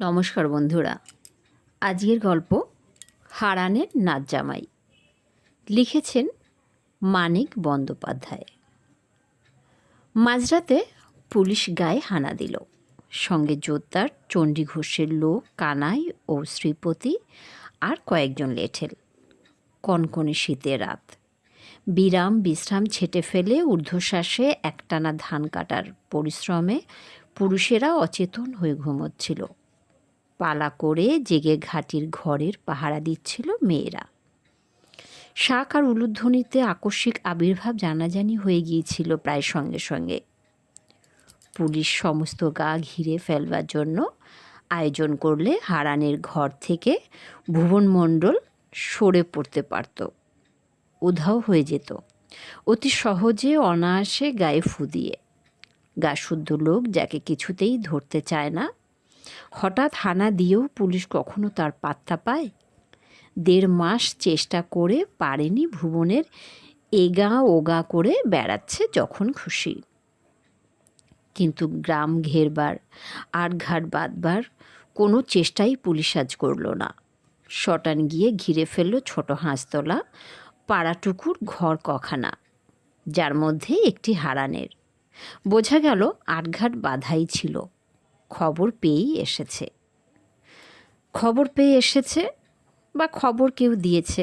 নমস্কার বন্ধুরা। আজকের গল্প হারানের নাচ জামাই লিখেছেন মানিক বন্দ্যোপাধ্যায়। মাঝরাতে পুলিশ গায়ে হানা দিল। সঙ্গে জোরদার চণ্ডী ঘোষের লোক কানাই ও শ্রীপতি আর কয়েকজন লেঠেল। কনকনে শীতের রাত। বিরাম বিশ্রাম ছেটে ফেলে ঊর্ধ্বশ্বাসে একটানা ধান কাটার পরিশ্রমে পুরুষেরা অচেতন হয়ে ঘুমোচ্ছিল। পালা করে জেগে ঘাটির ঘরের পাহারা দিচ্ছিল মেয়েরা। শাক আর উলুধ্বনিতে আকস্মিক আবির্ভাব জানাজানি হয়ে গিয়েছিল প্রায় সঙ্গে সঙ্গে। পুলিশ সমস্ত গা ঘিরে ফেলবার জন্য আয়োজন করলে হারানের ঘর থেকে ভুবন মণ্ডল সরে পড়তে পারত। উধাও হয়ে যেত। অতি সহজে অনায়াসে গায়ে ফু দিয়ে। গা শুদ্ধ লোক যাকে কিছুতেই ধরতে চায় না হঠাৎ হানা দিয়েও পুলিশ কখনো তার পাত্তা পায়? দেড় মাস চেষ্টা করে পারেনি ভুবনের এগা ওগা করে বেড়াচ্ছে যখন খুশি। কিন্তু গ্রাম ঘেরবার, আটঘাট বাঁধবার কোনো চেষ্টাই পুলিশ আজ করল না। শটান গিয়ে ঘিরে ফেলল ছোট হাঁসতলা, পাড়াটুকুর ঘর কখানা, যার মধ্যে একটি হারানের। বোঝা গেল আটঘাট বাধাই ছিল। খবর পেয়েই এসেছে। খবর পেয়ে এসেছে বা খবর কেউ দিয়েছে।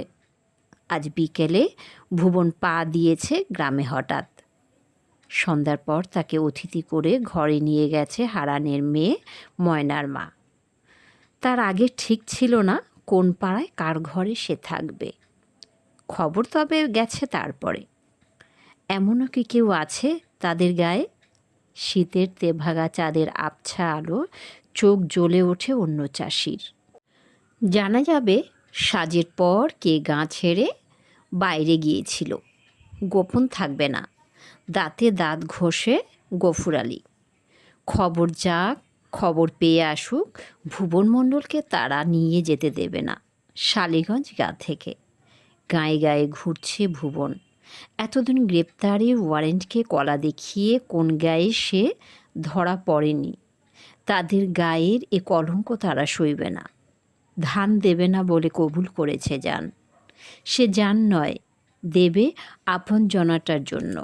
আজ বিকেলে ভুবন পা দিয়েছে গ্রামে হঠাৎ। সন্ধ্যার পর তাকে অতিথি করে ঘরে নিয়ে গেছে হারানের মেয়ে ময়নার মা। তার আগে ঠিক ছিল না কোন পাড়ায় কার ঘরে সে থাকবে। খবর তবে গেছে তারপরে। এমনও কি কেউ আছে তাদের গায়ে? শীতের তেভাগা চাঁদের আবছা আলো চোখ জ্বলে ওঠে অন্য চাষির। জানা যাবে সাজের পর কে গাঁ ছেড়ে বাইরে গিয়েছিল। গোপন থাকবে না। দাঁতে দাঁত ঘষে গফুর আলী। খবর যাক, খবর পেয়ে আসুক, ভুবন মণ্ডলকে তারা নিয়ে যেতে দেবে না। শালিগঞ্জ গা থেকে। গায়ে গায়ে ঘুরছে ভুবন। এতদিন গ্রেপ্তারের ওয়ারেন্টকে কলা দেখিয়ে কোন গায়ে সে ধরা পড়েনি। তাদের গায়ের এ কলঙ্ক তারা সইবে না। ধান দেবে না বলে কবুল করেছে যান। সে যান নয়, দেবে আপন জনাটার জন্য।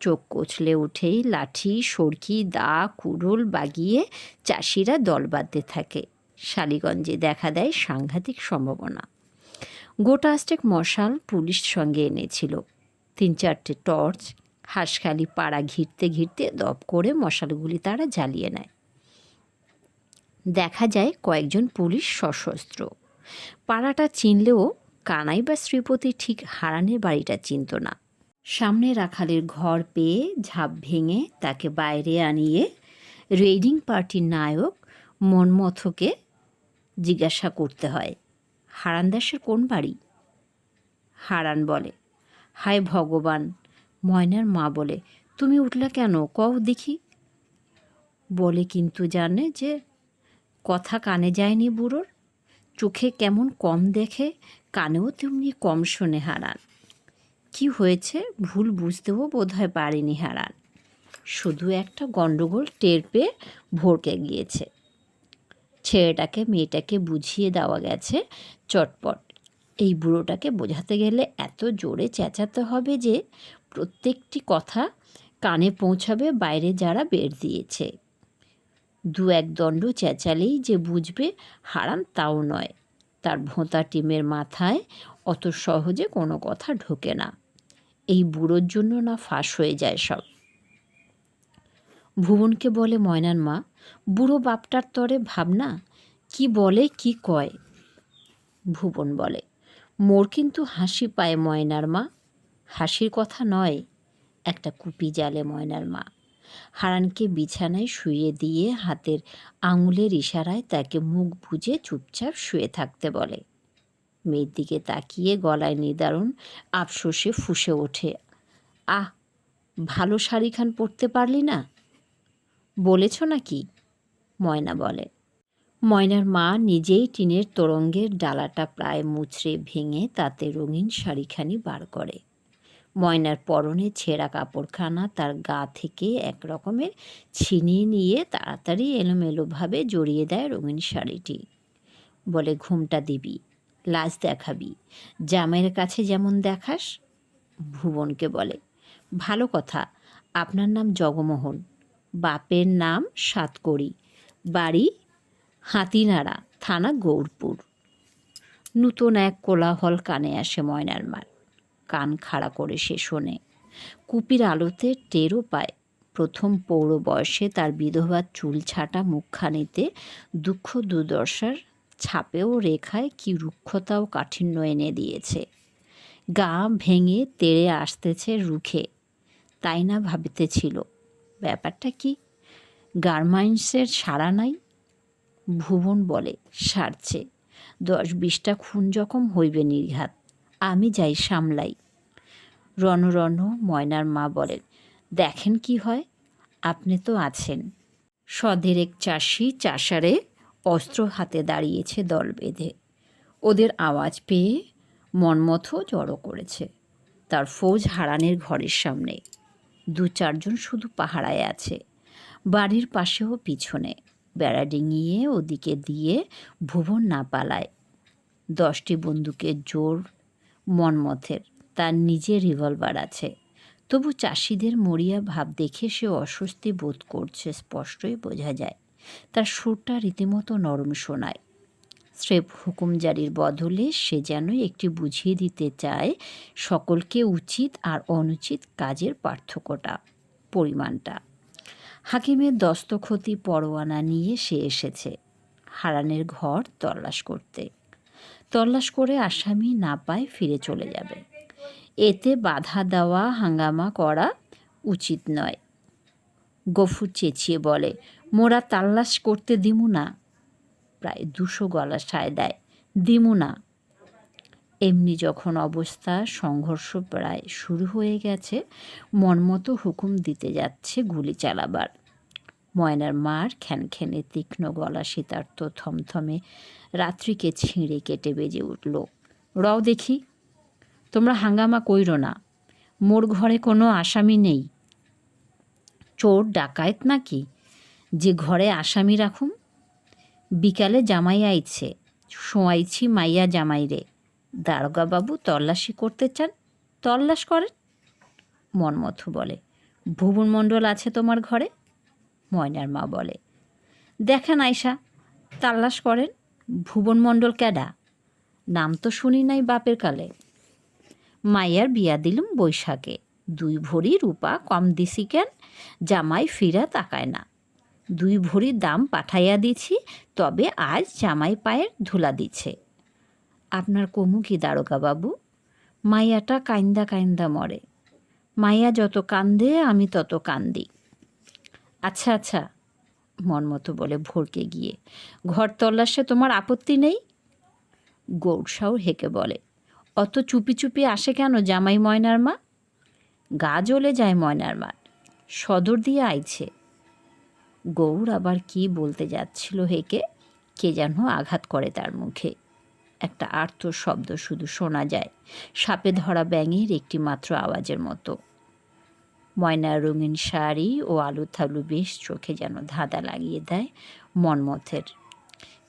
চোখ কচলে উঠেই লাঠি, সরকি, দা, কুড়োল বাগিয়ে চাষিরা দল বাঁধতে থাকে। শালিগঞ্জে দেখা দেয় সাংঘাতিক সম্ভাবনা। গোটা আস্টেক মশাল পুলিশ সঙ্গে এনেছিল। তিন চারটে টর্চ, হাঁসখালি পাড়া ঘিরতে ঘিরতে দপ করে মশালগুলি তারা জ্বালিয়ে নেয়। দেখা যায় কয়েকজন পুলিশ সশস্ত্র। পাড়াটা চিনলেও কানাই বা শ্রীপতি ঠিক হারানের বাড়িটা চিনত না। সামনে রাখালের ঘর পেয়ে ঝাঁপ ভেঙে তাকে বাইরে আনিয়ে রেডিং পার্টির নায়ক মনমথকে জিজ্ঞাসা করতে হয়। হারানদাসের কোন বাড়ি? হারান বলে, হায় ভগবান, ময়নার মা বলে, তুমি উঠলা কেন? কও দেখি। বলে কিন্তু জানে যে, কথা কানে যায়নি বুড়োর, চোখে কেমন কম দেখে, কানেও তেমনি কম শোনে হারান। কি হয়েছে ভুল বুঝতেও বোধহয় পারেনি হারান। শুধু একটা গণ্ডগোল টের পেয়ে ভরকে গিয়েছে। ছেলেটাকে, মেয়েটাকে বুঝিয়ে দেওয়া গেছে চটপট। এই বুড়োটাকে বোঝাতে গেলে এত জোরে চেঁচাতে হবে যে প্রত্যেকটি কথা কানে পৌঁছাবে, বাইরে যারা বের দিয়েছে। দু এক দণ্ড চেঁচালেই যে বুঝবে হারান তাও নয়। তার ভোঁতা টিমের মাথায় অত সহজে কোনো কথা ঢোকে না। এই বুড়োর জন্য না ফাঁস হয়ে যায় সব। ভুবনকে বলে, ময়নার মা বুড়ো বাপটার তরে ভাবনা? কি বলে, কি কয়? ভুবন বলে, মোর কিন্তু হাসি পায় ময়নার মা। হাসির কথা নয়, একটা কুপি জালে ময়নার মা। হারানকে বিছানায় শুয়ে দিয়ে হাতের আঙুলের ইশারায় তাকে মুখ বুজে চুপচাপ শুয়ে থাকতে বলে। মেয়ের দিকে তাকিয়ে গলায় নিদারুণ আফসোসে ফুসে ওঠে। আহ, ভালো শাড়িখান পরতে পারলি না? বলেছ নাকি? ময়না বলে। ময়নার মা নিজেই টিনের তোরঙ্গের ডালাটা প্রায় মুচড়ে ভেঙে তাতে রঙিন শাড়িখানি বার করে। ময়নার পরনে ছেঁড়া কাপড়খানা তার গা থেকে এক রকমের ছিনিয়ে নিয়ে তাড়াতাড়ি এলোমেলোভাবে জড়িয়ে দেয় রঙিন শাড়িটি। বলে, ঘুমটা দিবি লাজ দেখাবি, জামাইয়ের কাছে যেমন দেখাস, ভুবনকে বলে। ভালো কথা, আপনার নাম জগমোহন, বাপের নাম সাতকড়ি বাড়ি, হাতিনাড়া থানা গৌরপুর। নূতন এক কোলাহল কানে আসে ময়নার মার। কান খাড়া করে সে শোনে, কুপির আলোতে টেরও পায়। প্রথম পৌর বয়সে তার বিধবার চুল ছাটা মুখখানিতে দুঃখ দুর্দশার ছাপেও রেখায় কি রুক্ষতা ও কাঠিন্য এনে দিয়েছে। গা ভেঙে তেড়ে আসতেছে রুখে, তাই না ভাবিতেছিল। ব্যাপারটা কি গার্মাইন্সের সারা নাই? ভুবন বলে, সারছে। দশ বিশটা খুন যখন হইবে নির্ঘাত আমি যাই সামলাই। রণ ময়নার মা বলেন, দেখেন কি হয়? আপনি তো আছেন। সদেরেক চাষি চাষারে অস্ত্র হাতে দাঁড়িয়েছে দল বেঁধে। ওদের আওয়াজ পেয়ে মনমথ জড়ো করেছে। তার ফৌজ হারানের ঘরের সামনে। দু চারজন শুধু পাহারায় আছে। বাড়ির পাশেও পিছনে। বেড়া ডিঙিয়ে ওদিকে দিয়ে ভুবন না পালায়। দশটি বন্দুকের জোর মনমথের। তার নিজের রিভলভার আছে। তবু চাষিদের মরিয়া ভাব দেখে সে অস্বস্তি বোধ করছে, স্পষ্টই বোঝা যায়। তার সুরটা রীতিমতো নরম শোনায় স্রেফ হুকুম জারির বদলে সে যেন একটি বুঝিয়ে দিতে চায়, সকলকে উচিত আর অনুচিত কাজের পার্থক্যটা, পরিমাণটা। হাকিমের দস্তখতি পরোয়ানা নিয়ে সে এসেছে। হারানের ঘর তল্লাশ করতে। তল্লাশ করে আসামি না পায় ফিরে চলে যাবে। এতে বাধা দেওয়া, হাঙ্গামা করা উচিত নয়। গফুর চেঁচিয়ে বলে, মোরা তাল্লাশ করতে দিমু না। প্রায় দুশো গলা সায় দেয়, দিমু না। এমনি যখন অবস্থা সংঘর্ষ প্রায় শুরু হয়ে গেছে, মনমতো হুকুম দিতে যাচ্ছে গুলি চালাবার। ময়নার মার খ্যানখ্যানে তীক্ষ্ণ গলা শীতার্থ থমথমে রাত্রিকে ছিঁড়ে কেটে বেজে উঠল। রও দেখি, তোমরা হাঙ্গামা কইর না, মোর ঘরে কোনো আসামি নেই। চোর ডাকায়েত নাকি? যে ঘরে আসামি রাখুম? বিকালে জামাই আইছে, শোয়াইছি মাইয়া জামাইরে। দারোগাবাবু তল্লাশি করতে চান? তল্লাশ করেন? মনমথু বলে। ভুবন মণ্ডল আছে তোমার ঘরে? ময়নার মা বলে। দেখেন আয়সা তাল্লাশ করেন? ভুবন মণ্ডল ক্যাডা? নাম তো শুনি নাই বাপের কালে। মাইয়ার বিয়া দিলুম বৈশাখে। দুই ভরি রূপা কম দিছি কেন? জামাই ফিরা তাকায় না। দুই ভরির দাম পাঠাইয়া দিছি, তবে আজ জামাই পায়ের ধুলা দিছে। আপনার কি দারোগা বাবু? মাইয়াটা কাইন্দা কাইন্দা মরে। মাইয়া যত কান্দে, আমি তত কান্দি। আচ্ছা আচ্ছা মনমতো বলে ভরকে গিয়ে। ঘর তল্লাশে তোমার আপত্তি নেই? গৌরসাও হেঁকে বলে, অত চুপি চুপি আসে কেন জামাই ময়নার মা? গা জ্বলে যায় ময়নার মার সদর দিয়ে আইছে। গৌর আবার কি বলতে যাচ্ছিল হেকে? কে যেন আঘাত করে তার মুখে। একটা আর্ত শব্দ শুধু শোনা যায়। সাপে ধরা ব্যাঙের একটি মাত্র আওয়াজের মতো। ময়নার রঙিন শাড়ি ও আলু থালু বেশ চোখে যেন ধাঁধা লাগিয়ে দেয় মনমথের।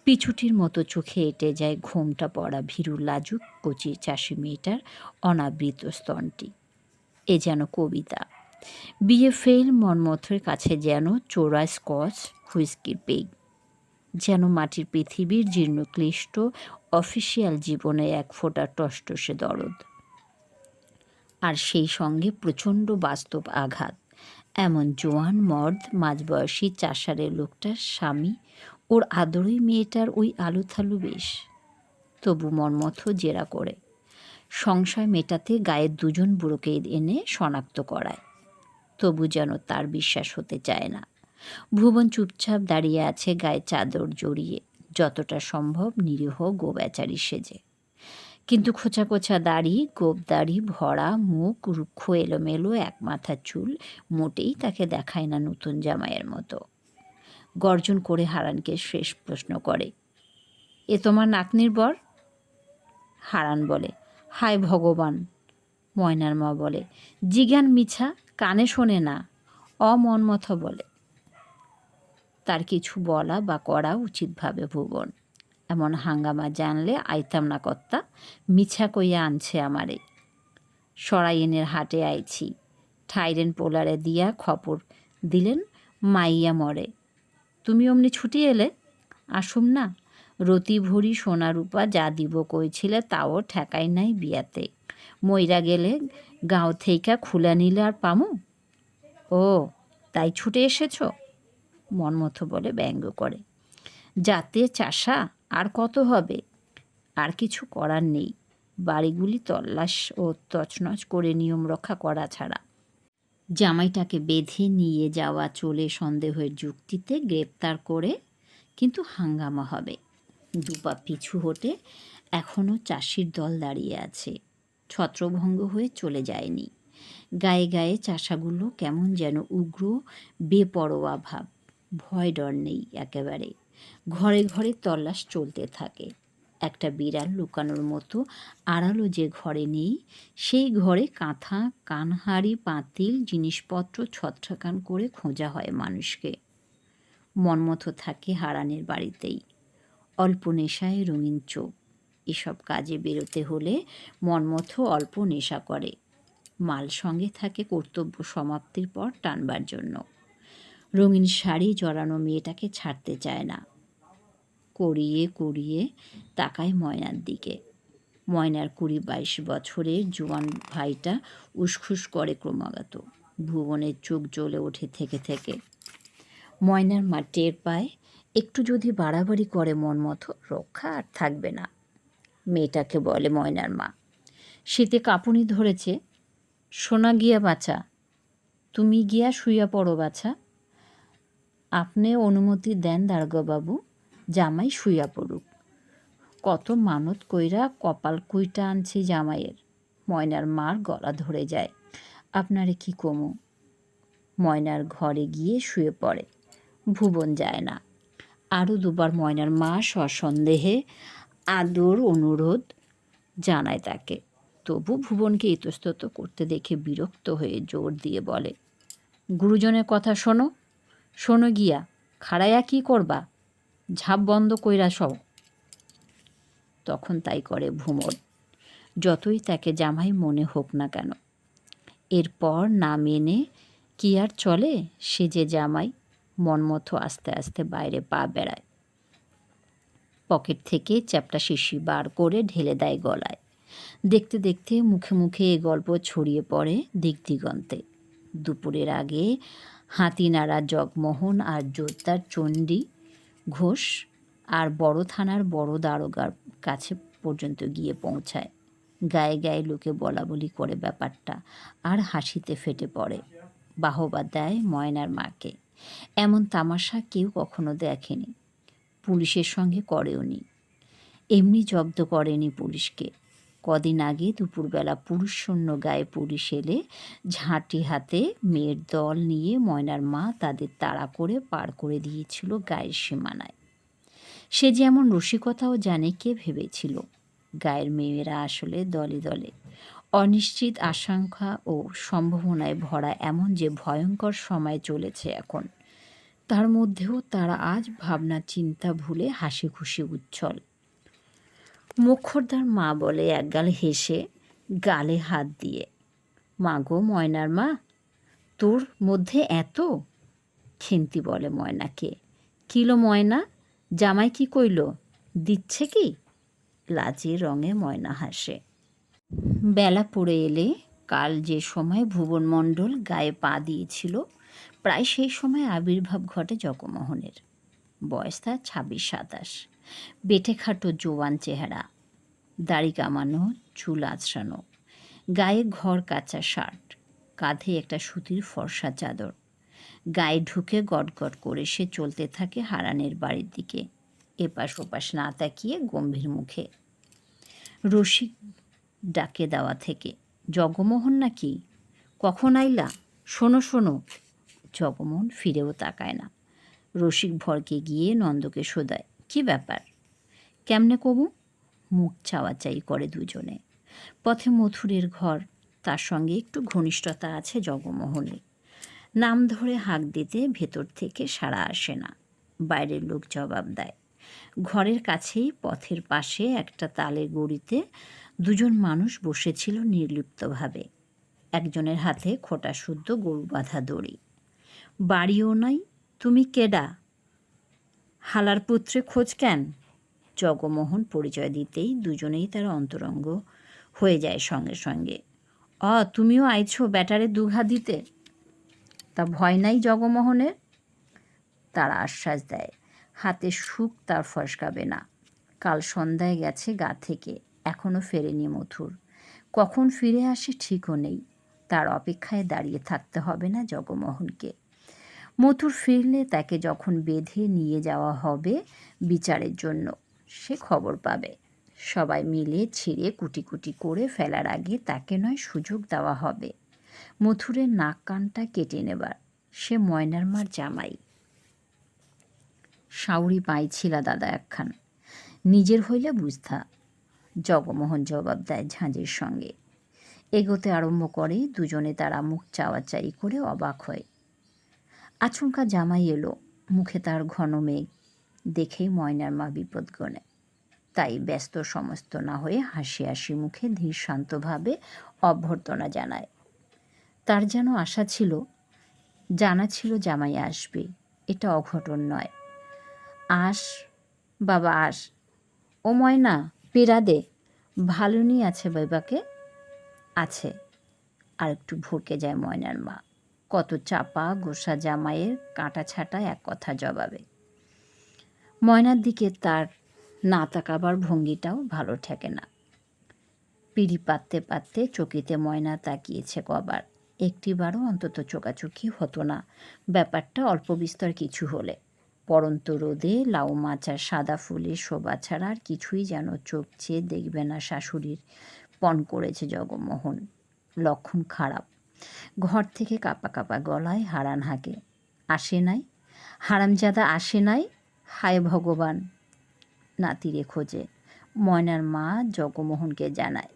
পিছুটির মতো চোখে এঁটে যায় ঘুমটা পড়া ভীরু লাজুক কচি চাষি মেয়েটার অনাবৃত স্তনটি। এ যেন কবিতা। বিয়ে ফেল মনমথের কাছে যেন চোরা স্কচ হুইস্কির পেগ। যেন মাটির পৃথিবীর জীর্ণক্লিষ্ট অফিসিয়াল জীবনে এক ফোঁটা টসটসে দরদ। আর সেই সঙ্গে প্রচণ্ড বাস্তব আঘাত। এমন জোয়ান মর্দ মাঝবয়সী চাষারের লোকটার স্বামী, ওর আদরই মেয়েটার ওই আলুথালু বেশ। তবু মর্মথ জেরা করে। সংশয় মেটাতে গায়ের দুজন বুড়োকে এনে শনাক্ত করায়। তবু যেন তার বিশ্বাস হতে চায় না। ভুবন চুপচাপ দাঁড়িয়ে আছে গায়ে চাদর জড়িয়ে। যতটা সম্ভব নিরীহ গোবেচারি সেজে। কিন্তু খোঁচা খোঁচা দাড়ি, গোপ দাড়ি, ভরা মুখ, রুক্ষ এলোমেলো এক মাথার চুল মোটেই তাকে দেখায় না নতুন জামাইয়ের মতো। গর্জন করে হারানকে শেষ প্রশ্ন করে, এ তোমার নাতনির বর? হারান বলে, হায় ভগবান। ময়নার মা বলে, জিজ্ঞান মিছা, কানে শোনে না। অমনমথ বলে তার কিছু বলা বা করা উচিত ভাবে ভুবন এমন হাঙ্গামা জানলে আইতাম না কর্তা, মিছা কইয়া আনছে আমারে। সরাইনের হাটে আইছি ঠাইরেন পোলারে দিয়া খবর দিলেন, মাইয়া মরে। তুমি অমনি ছুটি এলে? আসুম না, রতি ভরি সোনা রূপা যা দিব কইছিলে তাও ঠেকাই নাই বিয়াতে। মইরা গেলে গাঁও থেইকা খুলে নিলে আর পামু? ও, তাই ছুটে এসেছ? মনমথ বলে ব্যঙ্গ করে। যাতে চাষা, আর কত হবে? আর কিছু করার নেই। বাড়িগুলি তল্লাশ ও তছনছ করে নিয়ম রক্ষা করা ছাড়া। জামাইটাকে বেঁধে নিয়ে যাওয়া চলে সন্দেহের যুক্তিতে গ্রেপ্তার করে কিন্তু হাঙ্গামা হবে। দুপা পিছু হটে এখনও চাষির দল দাঁড়িয়ে আছে। ছত্রভঙ্গ হয়ে চলে যায়নি। গায়ে গায়ে চাষাগুলো কেমন যেন উগ্র, বেপরোয়া ভাব। ভয় ডর নেই একেবারে। ঘরে ঘরে তল্লাশ চলতে থাকে। একটা বিড়াল লুকানোর মতো আড়ালো যে ঘরে নেই, সেই ঘরে কাঁথা কানহারি পাতিল, জিনিসপত্র ছত্রাকান করে খোঁজা হয় মানুষকে। মনমতো থাকে হারানের বাড়িতেই। অল্প নেশায় রঙিন চোখ। এসব কাজে বেরোতে হলে মনমতো অল্প নেশা করে। মাল সঙ্গে থাকে কর্তব্য সমাপ্তির পর টানবার জন্য। রঙিন শাড়ি জড়ানো মেয়েটাকে ছাড়তে চায় না। করিয়ে করিয়ে তাকায় ময়নার দিকে। ময়নার কুড়ি বাইশ বছরের জোয়ান ভাইটা উসখুস করে ক্রমাগত। ভুবনের চোখ জ্বলে ওঠে থেকে থেকে। ময়নার মা টের পায়, একটু যদি বাড়াবাড়ি করে মন মতো, রক্ষা আর থাকবে না। মেয়েটাকে বলে ময়নার মা, শীতে কাঁপুনি ধরেছে। সোনা গিয়া বাছা। তুমি গিয়া শুইয়া পড়ো বাছা। আপনি অনুমতি দেন দারোগাবাবু, জামাই শুইয়া পড়ুক। কত মানত কইরা কপাল কুইটা আনছি জামাইয়ের। ময়নার মার গলা ধরে যায়। আপনারে কি কমু? ময়নার ঘরে গিয়ে শুয়ে পড়ে। ভুবন যায় না। আরও দুবার ময়নার মা সসন্দেহে আদর, অনুরোধ জানায় তাকে। তবু ভুবনকে ইতস্তত করতে দেখে বিরক্ত হয়ে জোর দিয়ে বলে, গুরুজনের কথা শোনো শোনো গিয়া, খাড়াইয়া কি করবা? ঝাপ বন্ধ কইরা সব তখন তাই করে ভ্রমর যতই তাকে জামাই মনে হোক না কেন। এরপর না মেনে কি আর চলে? সে যে জামাই মনমতো আস্তে আস্তে বাইরে পা বেড়ায়। পকেট থেকে চ্যাপটা শিশি বার করে ঢেলে দেয় গলায়। দেখতে দেখতে মুখে মুখে এ গল্প ছড়িয়ে পড়ে দিক দিগন্তে দুপুরের আগে হাতিনাড়া জগমোহন আর জোরদার চণ্ডী ঘোষ আর বড় থানার বড় দারোগার কাছে পর্যন্ত গিয়ে পৌঁছায়। গায়ে গায়ে লোকে বলা বলি করে ব্যাপারটা আর হাসিতে ফেটে পড়ে। বাহবা দেয় ময়নার মাকে। এমন তামাশা কেউ কখনো দেখেনি। পুলিশের সঙ্গে করেওনি। এমনি জব্দ করেনি পুলিশকে। কদিন আগে দুপুরবেলা পুরুষ শূন্য গায়ে পুলিশ এলে ঝাঁটি হাতে মেয়ের দল নিয়ে ময়নার মা তাদের তাড়া করে পার করে দিয়েছিল গায়ের সীমানায়। সে যেমন রসিকতাও জানে কে ভেবেছিল। গায়ের মেয়েরা আসলে দলে দলে। অনিশ্চিত আশঙ্কা ও সম্ভাবনায় ভরা এমন যে ভয়ঙ্কর সময় চলেছে এখন, তার মধ্যেও তারা আজ ভাবনা চিন্তা ভুলে হাসি খুশি উচ্ছল। মুখরদার মা বলে একগাল হেসে গালে হাত দিয়ে, মা গো ময়নার মা, তোর মধ্যে এত? খেন্তি বলে ময়নাকে, কিলো ময়না, জামাই কি কইল, দিচ্ছে কি? লাজে রঙে ময়না হাসে। বেলা পড়ে এলে কাল যে সময় ভুবন মণ্ডল গায়ে পা দিয়েছিল, প্রায় সেই সময় আবির্ভাব ঘটে জগমোহনের। বয়স তার ছাব্বিশ সাতাশ। বেটে খাটো জোয়ান চেহারা। দাড়ি কামানো, চুল আছড়ানো গায়ে ঘর কাঁচা শার্ট, কাঁধে একটা সুতির ফর্সা চাদর। গায়ে ঢুকে গটগট করে সে চলতে থাকে হারানের বাড়ির দিকে, এপাশ ওপাশ না তাকিয়ে গম্ভীর মুখে। রসিক ডাকে দেওয়া থেকে, জগমোহন নাকি? কখন আইলা? শোনো শোনো। জগমোহন ফিরেও তাকায় না। রসিক ভরকে গিয়ে নন্দকে শোধায়। কি ব্যাপার? কেমনে কবু? মুখ চাওয়াচাই করে দুজনে। পথে মথুরের ঘর, তার সঙ্গে একটু ঘনিষ্ঠতা আছে জগমোহনের। নাম ধরে হাঁক দিতে ভেতর থেকে সাড়া আসে না। বাইরের লোক জবাব দেয়। ঘরের কাছেই পথের পাশে একটা তালের গড়িতে দুজন মানুষ বসেছিল নির্লিপ্তভাবে। একজনের হাতে খোটা শুদ্ধ গরু বাঁধা দড়ি। বাড়িও নাই, তুমি কেডা? হালার পুত্রে খোঁজ কেন? জগমোহন পরিচয় দিতেই দুজনেই তার অন্তরঙ্গ হয়ে যায় সঙ্গে সঙ্গে। অ, তুমিও আইছো ব্যাটারে দুঘা দিতে? তা ভয় নাই জগমোহনের? তারা আশ্বাস দেয়, হাতে সুখ তার ফসকাবে না। কাল সন্ধ্যায় গেছে গা থেকে এখনও ফেরেনি মথুর। কখন ফিরে আসে ঠিকও নেই, তার অপেক্ষায় দাঁড়িয়ে থাকতে হবে না জগমোহনকে। মথুর ফিরলে তাকে যখন বেঁধে নিয়ে যাওয়া হবে বিচারের জন্য, সে খবর পাবে। সবাই মিলে ছিঁড়ে কুটি কুটি করে ফেলার আগে তাকে নয়, সুযোগ দেওয়া হবে। মথুরের নাক কানটা কেটে নেবার, সে ময়নার মার জামাই সাউরি পাইছিলা দাদা একখান। নিজের হইলে বুঝতা, জগমোহন জবাব দেয় ঝাঁঝের সঙ্গে। এগোতে আরম্ভ করে, দুজনে তারা মুখ চাওয়াচাই করে অবাক হয়। আচমকা জামাই এলো, মুখে তার ঘন মেঘ দেখেই ময়নার মা বিপদ গণে তাই ব্যস্ত সমস্ত না হয়ে হাসি হাসি মুখে ধীর শান্তভাবে অভ্যর্থনা জানায়। তার যেন আশা ছিল, জানা ছিল জামাই আসবে, এটা অঘটন নয়। আস, বাবা আস। ও ময়না পেরা দে। ভালো নিয়ে আছে বাবাকে? আছে। আর একটু ভরকে যায় ময়নার মা। কত চাপা গোসা জামাইয়ের কাঁটা ছাটা এক কথা জবাবে। ময়নার দিকে তার না তাকাবার ভঙ্গিটাও ভালো ঠেকে না। পিড়ি পাততে পাততে চকিতে ময়না তাকিয়েছে কবার। একটিবারও অন্তত চোকাচোখি হতো না। ব্যাপারটা অল্প বিস্তর কিছু হলে। পরন্ত রোদে লাউ মাছ আর সাদা ফুলে শোভা ছাড়া আর কিছুই যেন চোখ চেয়ে দেখবে না শাশুড়ির। পণ করেছে জগমোহন। লক্ষণ খারাপ। ঘর থেকে কাপা কাপা গলায় হারান হাঁকে। আসে নাই? হারামজাদা আসে নাই? হায় ভগবান। নাতিরে খোঁজে। ময়নার মা জগমোহনকে জানায়,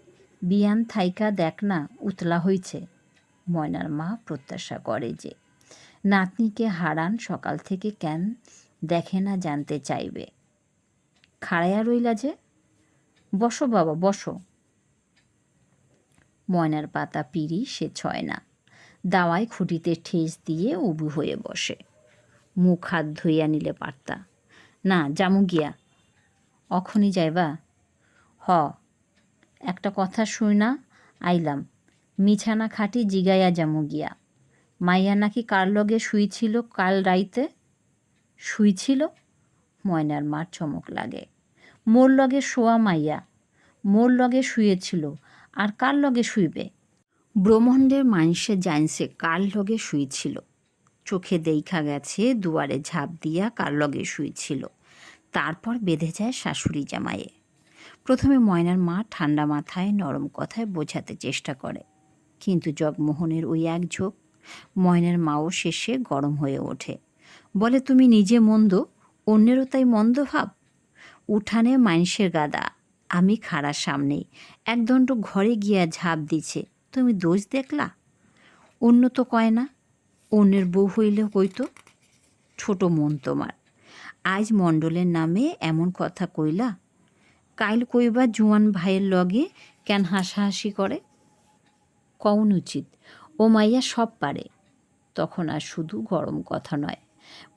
বিয়ান থাইকা দেখ না, উতলা হইছে। ময়নার মা প্রত্যাশা করে যে, নাতনিকে হারান সকাল থেকে কেন দেখে না জানতে চাইবে? খাড়াইয়া রইলা যে? বসো বাবা, বসো। ময়নার পাতা পিড়ি সে ছয় না। দাওয়ায় খুঁটিতে ঠেস দিয়ে উবু হয়ে বসে। মুখ হাত ধুইয়া নিলে পারতা। না জামু গিয়া। অখনই যাইবা? হ। একটা কথা শুই না, আইলাম। মিছানা খাটি জিগাইয়া জামু গিয়া। মাইয়া নাকি কার লগে শুইছিল কাল রাইতে? শুইছিল? ময়নার মার চমক লাগে। মোর লগে শোয়া মাইয়া। মোর লগে শুয়েছিল। আর কার লগে শুইবে? ব্রহ্মাণ্ডের মানুষে জানছে কার লগে শুইছিল? চোখে দেখা গেছে, দুয়ারে ঝাঁপ দিয়া কার লগে শুইছিল? তারপর বেঁধে যায় শাশুড়ি জামাইয়ে। প্রথমে ময়নার মা ঠান্ডা মাথায় নরম কথায় বোঝাতে চেষ্টা করে। কিন্তু জগমোহনের ওই এক ঝোঁক ময়নার মাও শেষে গরম হয়ে ওঠে। বলে, তুমি নিজে মন্দ, অন্যেরও তাই মন্দ ভাব? উঠানে মাইনসের গাদা আমি খাড়ার সামনেই। একদণ্ড ঘরে গিয়া ঝাঁপ দিছে, তুমি দোষ দেখলা? অন্য তো কয় না, অন্যের বউ হইলে কইতো ছোট মন তোমার, আজ মণ্ডলের নামে এমন কথা কইলা? কাইল কইবা জুয়ান ভাইয়ের লগে কেন হাসাহাসি করে? কউন উচিত ও মাইয়া সব পারে, তখন আর শুধু গরম কথা নয়।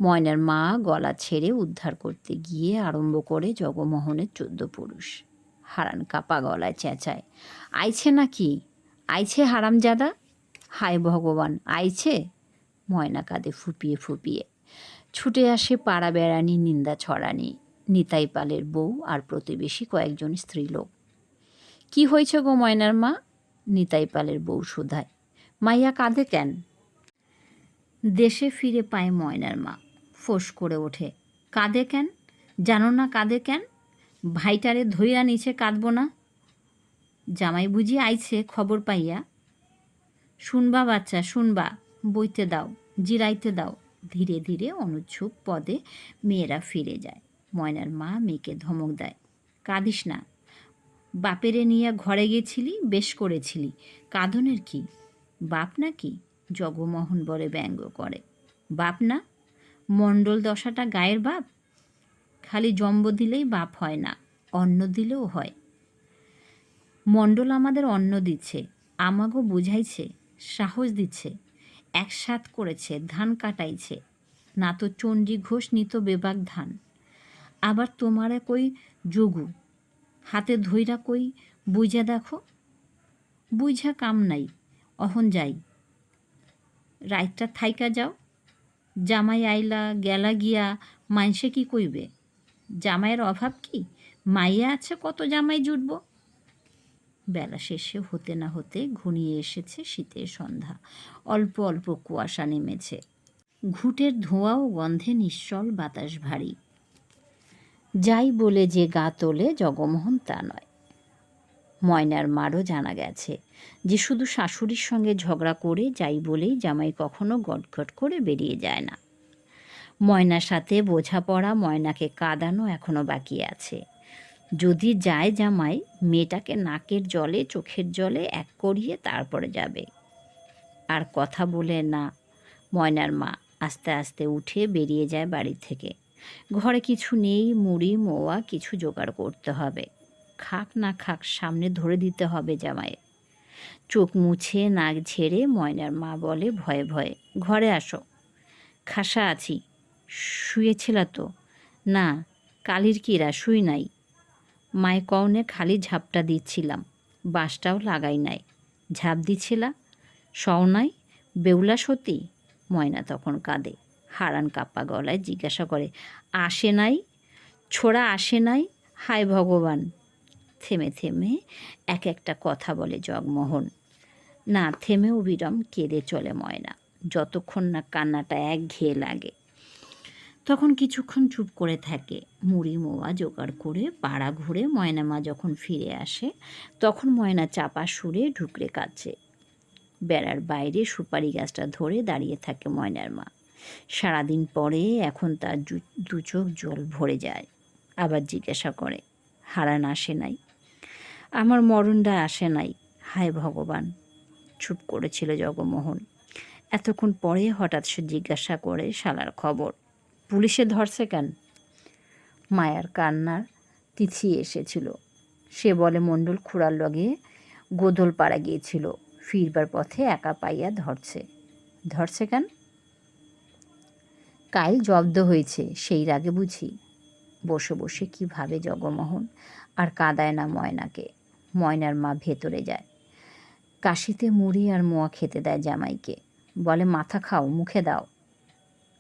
ময়নার মা গলা ছেড়ে উদ্ধার করতে গিয়ে আরম্ভ করে জগমোহনের চোদ্দ পুরুষ। হারান কাপা গলায় চেঁচায়। আইছে নাকি? আইছে হারামজাদা? হায় ভগবান, আইছে? ময়না কাঁদে ফুপিয়ে ফুপিয়ে। ছুটে আসে পাড়া বেড়ানি নিন্দা ছড়ানি। নিতাই পালের বউ আর প্রতিবেশী কয়েকজন স্ত্রীলোক। কি হয়েছে গো ময়নার মা? নিতাই পালের বউ সুধায় মাইয়া কাঁদে কেন? দেশে ফিরে পায় ময়নার মা। ফোঁস করে ওঠে। কাঁদে কেন? জানো না কাঁদে কেন? ভাইটারে ধইরা নিচে কাঁদব না। জামাই বুঝি আইছে, খবর পাইয়া। শুনবা বাচ্চা, শুনবা, বইতে দাও, জিরাইতে দাও। ধীরে ধীরে অনুচ্ছুপ পদে মেয়েরা ফিরে যায়। ময়নার মা মেয়েকে ধমক দেয়, কাঁদিস না। বাপেরে নিয়ে ঘরে গেছিলি, বেশ করেছিলি। কাঁদনের কি? বাপ নাকি জগমোহন বলে ব্যঙ্গ করে। বাপ না? মণ্ডল দশাটা গায়ের বাপ? খালি জম্ব দিলেই বাপ হয় না, অন্ন দিলেও হয়। মণ্ডল আমাদের অন্ন দিচ্ছে, আমাগো বুঝাইছে, সাহস দিচ্ছে, একসাথ করেছে, ধান কাটাইছে। না তো চণ্ডী ঘোষ নিত বেবাক ধান। আবার তোমারে কই যোগু, হাতে ধইরা কই বুঝা দেখো? বুঝা কাম নাই, অহন যাই। রাইটটা থাইকা যাও, জামাই আইলা, গেলা গিয়া মাইনসে কি কইবে? জামাইয়ের অভাব কি? মাইয়া আছে, কত জামাই জুটব? বেলা শেষে হতে না হতে ঘনিয়ে এসেছে শীতের সন্ধ্যা। অল্প অল্প কুয়াশা নেমেছে। ঘুটের ধোঁয়া ও গন্ধে নিশ্চল বাতাস ভারী। যাই বলে যে গা তোলে, জগমোহন তা নয়। ময়নার মারও জানা গেছে যে শুধু শাশুড়ির সঙ্গে ঝগড়া করে যাই বলেই জামাই কখনো গটগট করে বেরিয়ে যায় না। ময়নার সাথে বোঝাপড়া, ময়নাকে কাঁদানো এখনও বাকি আছে। যদি যায় জামাই, মেয়েটাকে নাকের জলে, চোখের জলে এক করিয়ে তারপরে যাবে। আর কথা বলে না। ময়নার মা আস্তে আস্তে উঠে বেরিয়ে যায় বাড়ি থেকে। ঘরে কিছু নেই, মুড়ি, মোয়া, কিছু জোগাড় করতে হবে। খাক না খাক, সামনে ধরে দিতে হবে জামাইয়ে চোখ মুছে নাক ঝেড়ে ময়নার মা বলে, ভয়ে ভয়ে, ঘরে আসো। খাসা আছি শুয়েছিল তো। না, কালির কিরা, শুই নাই। মায় কওনে, খালি ঝাপটা দিচ্ছিলাম বাঁশটাও লাগাই নাই। ঝাঁপ দিছিলা সও নাই? বেউলা সতী? ময়না তখন কাঁদে, হারান কাপ্পা গলায় জিজ্ঞাসা করে, আসে নাই? ছোড়া আসে নাই? হায় ভগবান! থেমে থেমে এক একটা কথা বলে জগমোহন। না, থেমে অবিরাম কেঁদে চলে ময়না। যতক্ষণ না কান্নাটা এক ঘেয়ে লাগে। তখন কিছুক্ষণ চুপ করে থাকে। মুড়ি, মোয়া জোগাড় করে পাড়া ঘুরে ময়না মা যখন ফিরে আসে, তখন ময়না চাপা সুরে ঢুকরে কাছে বেড়ার বাইরে সুপারি গাছটা ধরে দাঁড়িয়ে থাকে ময়নার মা। সারাদিন পরে এখন তার দু- চোখ জল ভরে যায়। আবার জিজ্ঞাসা করে, হারান আসে নাই? আমার মরণটা আসে নাই, হায় ভগবান। চুপ করেছিল জগমোহন। এতক্ষণ পরে হঠাৎ সে জিজ্ঞাসা করে শালার খবর। পুলিশে ধরছে কেন? মায়ার কান্নার তিথি এসেছিল। সে বলে, মণ্ডল খুড়ার লগে গোদল পাড়া গিয়েছিল। ফিরবার পথে একা পাইয়া ধরছে। ধরছে কেন? কাল জব্দ হয়েছে, সেই রাগে বুঝি। বসে বসে কি ভাবে জগমোহন, আর কাঁদায় না ময়নাকে। ময়নার মা ভেতরে যায়। কাশিতে মুড়ি আর মোয়া খেতে দেয় জামাইকে। বলে, মাথা খাও, মুখে দাও।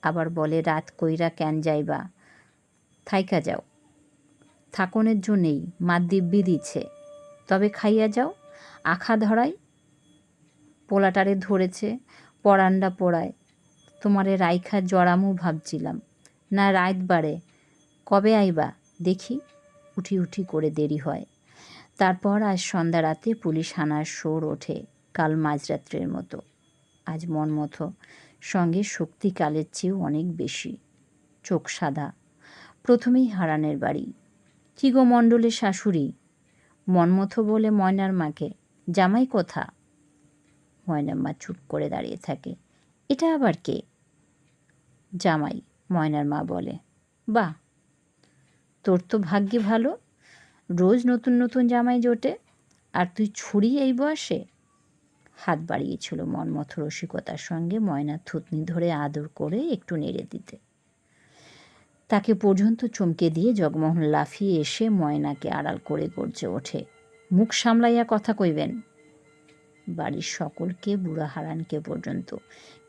আবার বলে, রাত কইরা ক্যান যাইবা? থাইকা যাও। থাকনের জন্যেই মা দিব্যি দিচ্ছে তবে খাইয়া যাও। আখা ধরাই পোলাটারে ধরেছে পরান্ডা পোড়ায়। তোমারে রাইখা জড়ামু ভাবছিলাম। না রাত বাড়ে, কবে আইবা? দেখি। উঠি উঠি করে দেরি হয়। তারপর আজ সন্ধ্যা রাতে পুলিশ হানার শোর ওঠে কাল মাঝরাত্রের মতো। আজ মন মতো সঙ্গে শক্তি কালের চেয়েও অনেক বেশি। চোখ সাদা। প্রথমেই হারানের বাড়ি। কি মণ্ডলের শাশুড়ি? মনমথো বলে ময়নার মাকে। জামাই কোথা? ময়নার মা চুপ করে দাঁড়িয়ে থাকে। এটা আবার কে? জামাই ময়নার মা বলে। বা তোর তো ভাগ্যে ভালো। রোজ নতুন নতুন জামাই জোটে। আর তুই ছুরি এই বয়সে? হাত বাড়িয়েছিল মনমথ রসিকতার সঙ্গে ময়না থুতনি ধরে আদর করে একটু নেড়ে দিতে। তাকে পর্যন্ত চমকে দিয়ে জগমোহন লাফিয়ে এসে ময়নাকে আড়াল করে গর্জে ওঠে, মুখ সামলাইয়া কথা কইবেন? বাড়ির সকলকে, বুড়া হারানকে পর্যন্ত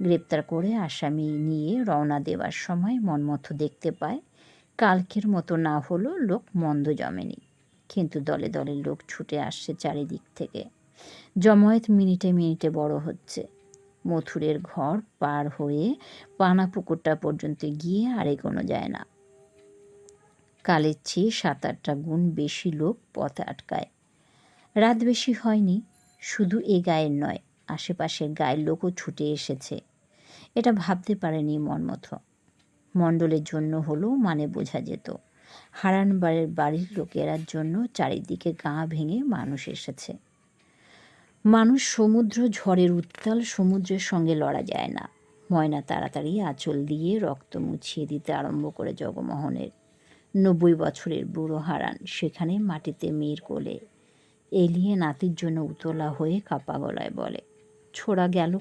গ্রেপ্তার করে আসামি নিয়ে রওনা দেওয়ার সময় মনমথ দেখতে পায়, কালকের মতো না হলো লোক মন্দ জমেনি। কিন্তু দলে দলে লোক ছুটে আসছে চারিদিক থেকে। জমায়েত মিনিটে মিনিটে বড় হচ্ছে। মথুরের ঘর পার হয়ে পানা পুকুরটা পর্যন্ত গিয়ে আর এগোনো যায় না। কালের চেয়ে সাত আটটা গুণ বেশি লোক পথে আটকায়। রাত বেশি হয়নি, শুধু এ গায়ের নয়, আশেপাশের গায়ের লোকও ছুটে এসেছে। এটা ভাবতে পারেনি মনমথ। মণ্ডলের জন্য হলেও মানে বোঝা যেত। হারান বাড়ির বাড়ির লোকেরার জন্য চারিদিকে গা ভেঙে মানুষ এসেছে। মানুষ সমুদ্র ঝড়ের উত্তাল সমুদ্রের সঙ্গে লড়া যায় না। ময়না তাড়াতাড়ি আঁচল দিয়ে রক্ত মুছিয়ে দিতে আরম্ভ করে জগমোহনের। নব্বই বছরের বুড়ো হারান সেখানে মাটিতে মেয়ের কোলে। এলিয়ে নাতির জন্য উতলা হয়ে কাপা গলায় বলে, ছোড়া গেল